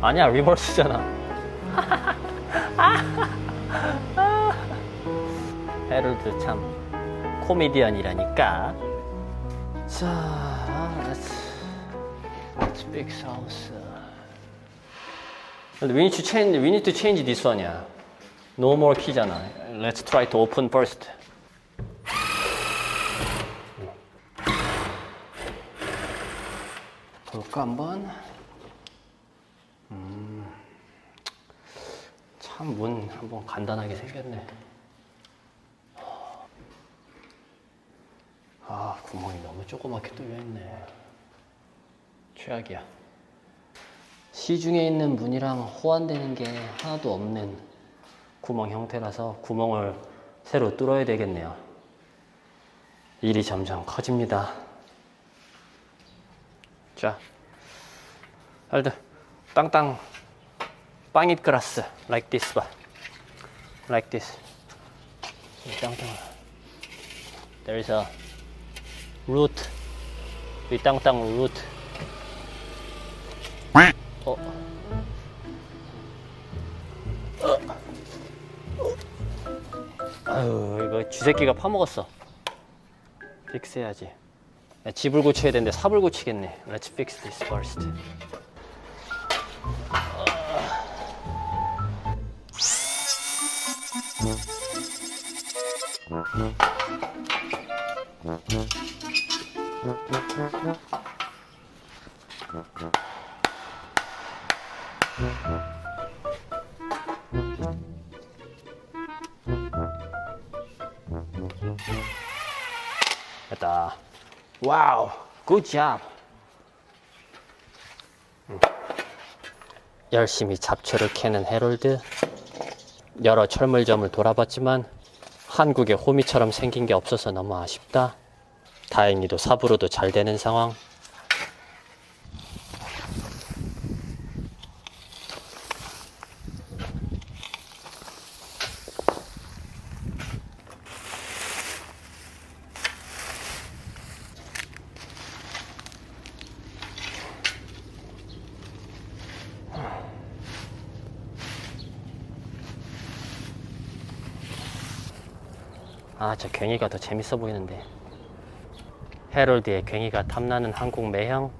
아니야 리버스잖아 헤럴드 참 코미디언이라니까 자 let's let's fix house we need to change we need to change this one이야 no more key잖아 let's try to open first 볼까 한번 참문 한번 간단하게 생겼네. 아 구멍이 너무 조그맣게 뚫려 있네. 최악이야. 시중에 있는 문이랑 호환되는 게 하나도 없는 구멍 형태라서 구멍을 새로 뚫어야 되겠네요. 일이 점점 커집니다. 자, 알들 땅땅 빵잇 그라스 like this 봐. Like this. 땅땅 there is a root. 이 땅땅 root. 어. 아유 이거 쥐새끼가 파먹었어. 픽스해야지. 야, 집을 고쳐야 되는데 삽을 고치겠네 Let's fix this first 됐다. 굿 잡. 음. 열심히 잡초를 캐는 해롤드. 여러 철물점을 돌아봤지만 한국에 호미처럼 생긴 게 없어서 너무 아쉽다. 다행히도 삽으로도 잘 되는 상황. 아, 저 괭이가 더 재밌어 보이는데. 해롤드의 괭이가 탐나는 한국 매형.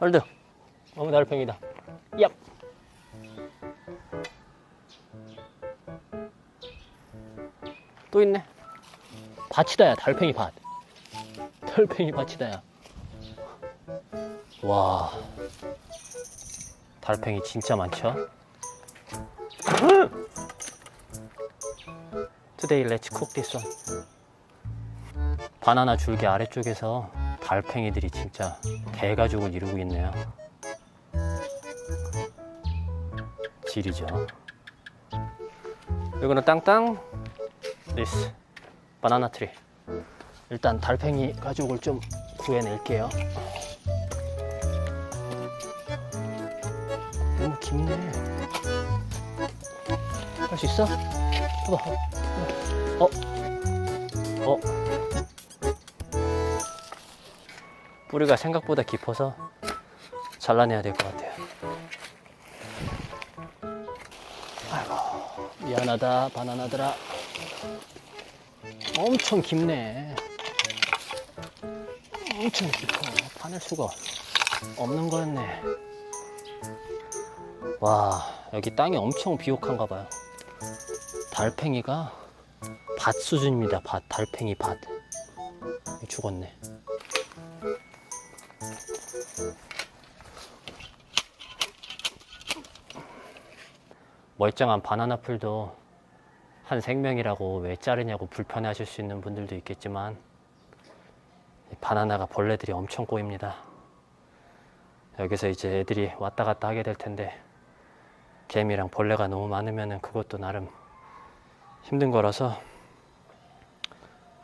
헐드. 너무 달팽이다. 얍. 또 있네. 밭이다야, 달팽이 밭. 달팽이 밭이다야. 와. 달팽이 진짜 많죠? Let's cook this one. 바나나 줄기 아래쪽에서 달팽이들이 진짜 대가족을 이루고 있네요. 질이죠. 이거는 땅땅. This 바나나 트리. 일단 달팽이 가족을 좀 구해낼게요. 너무 깊네. 할 수 있어? 해봐. 어? 어? 뿌리가 생각보다 깊어서 잘라내야 될 것 같아요. 아이고, 미안하다, 바나나들아. 엄청 깊네. 엄청 깊어. 파낼 수가 없는 거였네. 와, 여기 땅이 엄청 비옥한가 봐요. 달팽이가 밭 수준입니다. 밭, 달팽이 밭. 죽었네. 멀쩡한 바나나 풀도 한 생명이라고 왜 자르냐고 불편해하실 수 있는 분들도 있겠지만 이 바나나가 벌레들이 엄청 꼬입니다. 여기서 이제 애들이 왔다 갔다 하게 될 텐데 개미랑 벌레가 너무 많으면 그것도 나름 힘든 거라서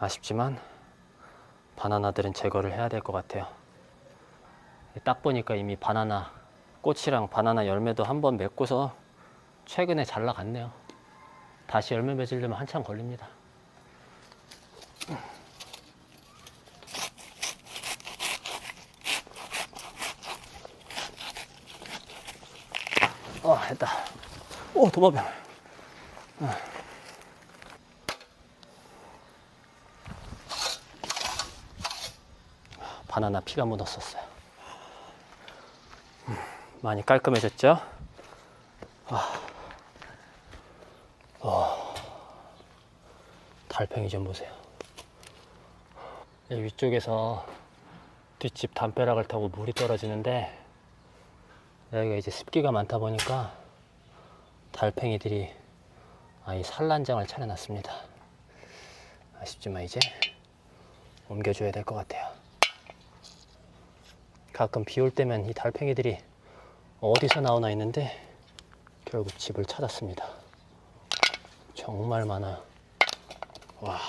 아쉽지만 바나나들은 제거를 해야 될 것 같아요. 딱 보니까 이미 바나나 꽃이랑 바나나 열매도 한 번 맺고서 최근에 잘 나갔네요. 다시 열매 맺으려면 한참 걸립니다. 어, 했다. 오, 도마뱀. 어. 바나나 피가 묻었었어요. 음, 많이 깔끔해졌죠? 아. 어. 달팽이 좀 보세요. 이 위쪽에서 뒷집 담벼락을 타고 물이 떨어지는데 여기가 이제 습기가 많다 보니까 달팽이들이 아이 산란장을 차려놨습니다. 아쉽지만 이제 옮겨줘야 될 것 같아요. 가끔 비 올 때면 이 달팽이들이 어디서 나오나 했는데 결국 집을 찾았습니다. 정말 많아요. 와,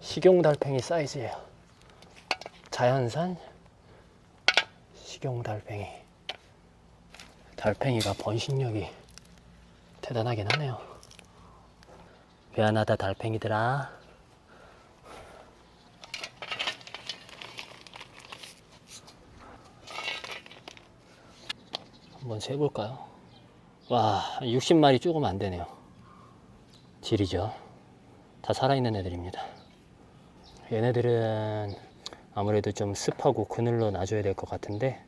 식용 달팽이 사이즈예요. 자연산 식용 달팽이. 달팽이가 번식력이 대단하긴 하네요. 미안하다 달팽이들아. 한번 세볼까요? 와, 60마리 조금 안 되네요. 질이죠. 다 살아있는 애들입니다. 얘네들은 아무래도 좀 습하고 그늘로 놔줘야 될 것 같은데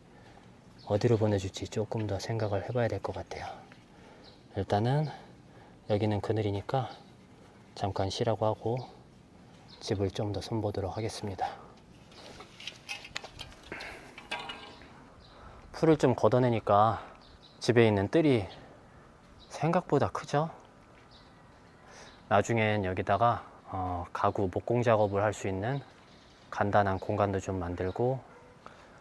어디로 보내줄지 조금 더 생각을 해봐야 될 것 같아요. 일단은 여기는 그늘이니까 잠깐 쉬라고 하고 집을 좀 더 손보도록 하겠습니다. 풀을 좀 걷어내니까 집에 있는 뜰이 생각보다 크죠? 나중엔 여기다가 어, 가구 목공 작업을 할 수 있는 간단한 공간도 좀 만들고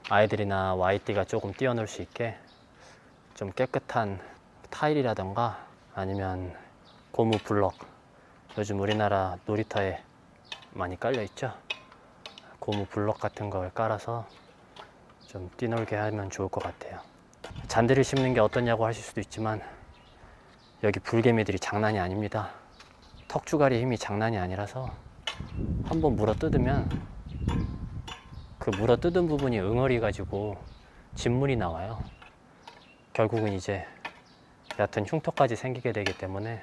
아이들이나 와이띠가 조금 뛰어놀 수 있게 좀 깨끗한 타일이라던가 아니면 고무 블럭 요즘 우리나라 놀이터에 많이 깔려 있죠 고무 블럭 같은 걸 깔아서 좀 뛰놀게 하면 좋을 것 같아요 잔디를 심는 게 어떠냐고 하실 수도 있지만 여기 불개미들이 장난이 아닙니다 턱주가리 힘이 장난이 아니라서 한번 물어 뜯으면 그 물어 뜯은 부분이 응어리 가지고 진물이 나와요. 결국은 이제 얕은 흉터까지 생기게 되기 때문에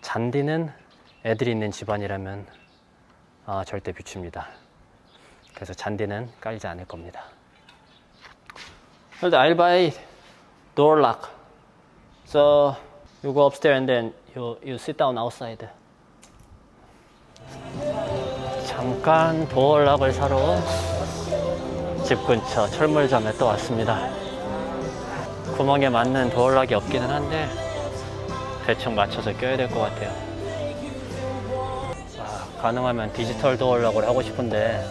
잔디는 애들이 있는 집안이라면 아, 절대 비춥니다. 그래서 잔디는 깔지 않을 겁니다. But I'll buy door lock. So you go upstairs and then you you sit down outside. 잠깐 도어 락을 사러 집 근처 철물점에 또 왔습니다. 구멍에 맞는 도어 락이 없기는 한데 대충 맞춰서 껴야 될 것 같아요. 아, 가능하면 디지털 도어 락을 하고 싶은데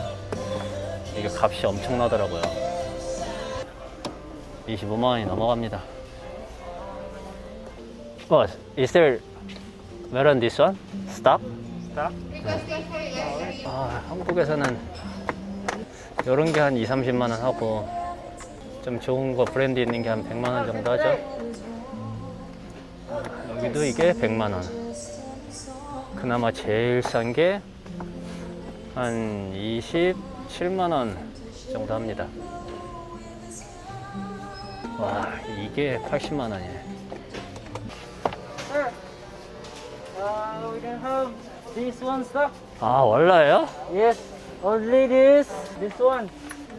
이게 값이 엄청나더라고요. 25만 원이 넘어갑니다. What? Is there metal on this one? Stop? 아, 한국에서는 이런 게 한 2, 30만 원 하고 좀 좋은 거 브랜드 있는 게 한 100만 원 정도 하죠. 여기도 이게 100만 원. 그나마 제일 싼 게 한 27만 원 정도 합니다. 와, 이게 80만 원이네. Uh, we can have this one stock. 아, 원라예요? Yes, only this, this one.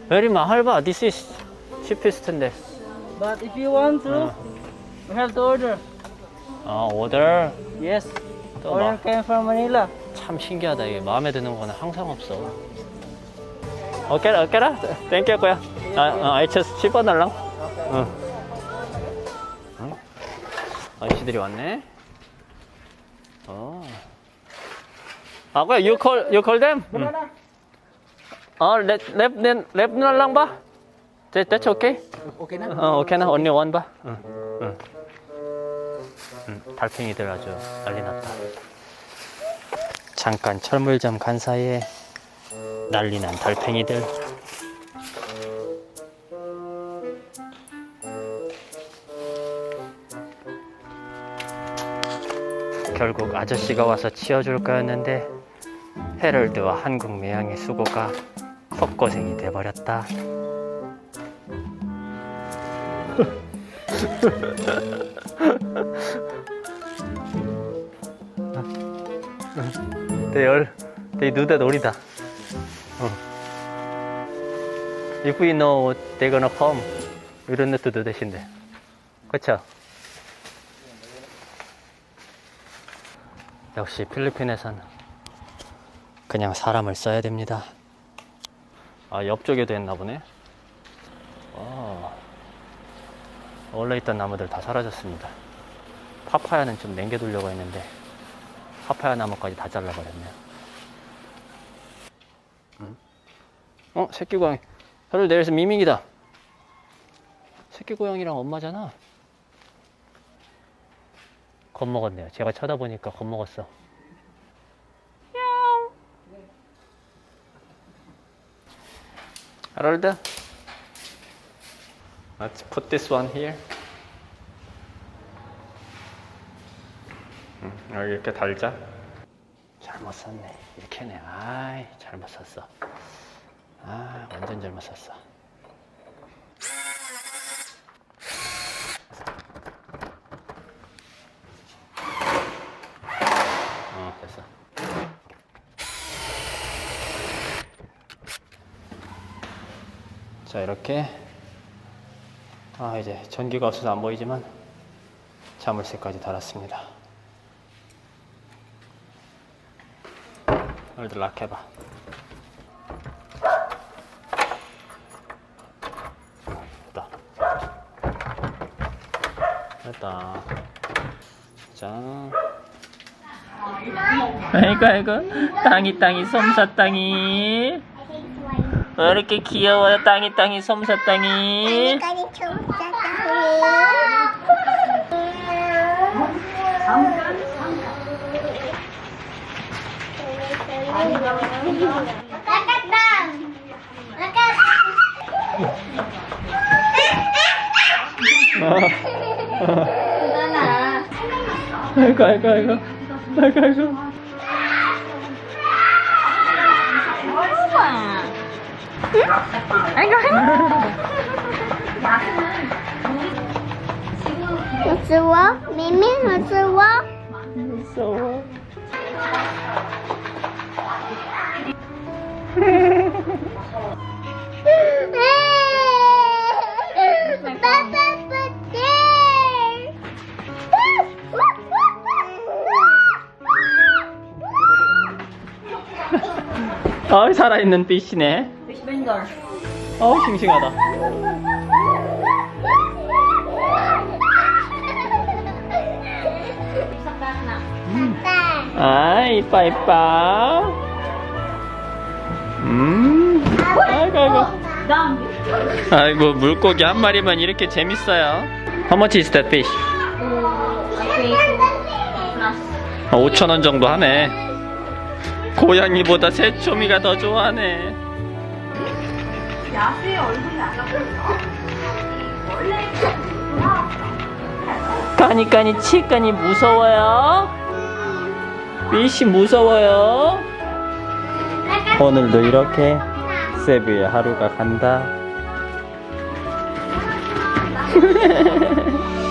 very 마할바. This is cheapest 텐데. But if you want to, we have to order. 아, order. Yes, 또 order 막. came from Manila. 참 신기하다. 이게 마음에 드는 거는 항상 없어. 오케이, 오케이라. 땡큐 거야. 아, 아, I just 씹어달랑. 응. 응? 아저씨들이 왔네. 어. 아, 그래, you call, you call them? 응. 어, 랩, 랩, 랩, 랩 누나랑 봐. That, that's okay? Okay na? 어, 오케이 나 언니 원 봐. 응, 응. 응, 달팽이들 아주 난리 났다. 잠깐 철물점 간 사이에 난리 난 달팽이들. 결국 아저씨가 와서 치워줄 거였는데 헤럴드와 한국 매양의 수고가 헛고생이 돼버렸다. Do that already. 어. If we know they're gonna come, do that 인데. 그쵸? 역시 필리핀에서는 그냥 사람을 써야 됩니다. 아, 옆쪽에도 했나 보네. 와. 원래 있던 나무들 다 사라졌습니다. 파파야는 좀 남겨두려고 했는데 파파야 나무까지 다 잘라버렸네요. 응? 어, 새끼 고양이. 혀를 내려서 미밍이다. 새끼 고양이랑 엄마잖아. 겁먹었네요. 제가 쳐다보니까 겁먹었어. 하롤드. Let's put this one here. 응, 여기 이렇게 달자. 잘못 썼네. 이렇게 네. 아이, 잘못 썼어. 아, 완전 잘못 썼어. 어, 됐어. 자, 이렇게. 아, 이제 전기가 없어서 안 보이지만 자물쇠까지 달았습니다. 오늘도 락 해봐. 됐다. 됐다. 짠. 아이고 아이고 땅이 땅이 솜사 땅이 왜 이렇게 귀여워요 땅이 땅이 솜사 땅이 까지 좀 나갔다. 나갔다. 아이고 아이고 아이고 아이고 아이고 무서워? 미미 무서워? 무서워 아 살아있는 빛이네 어우 싱싱하다. 아 이뻐 이뻐. 음. 아이고 아이고. 아이고 물고기 한 마리만 이렇게 재밌어요. How much is that fish? 5천 원 정도 하네. 고양이보다 새초미가 더 좋아하네 까니 까니 치까니 무서워요? 빛이 무서워요? 오늘도 이렇게 세부의 하루가 간다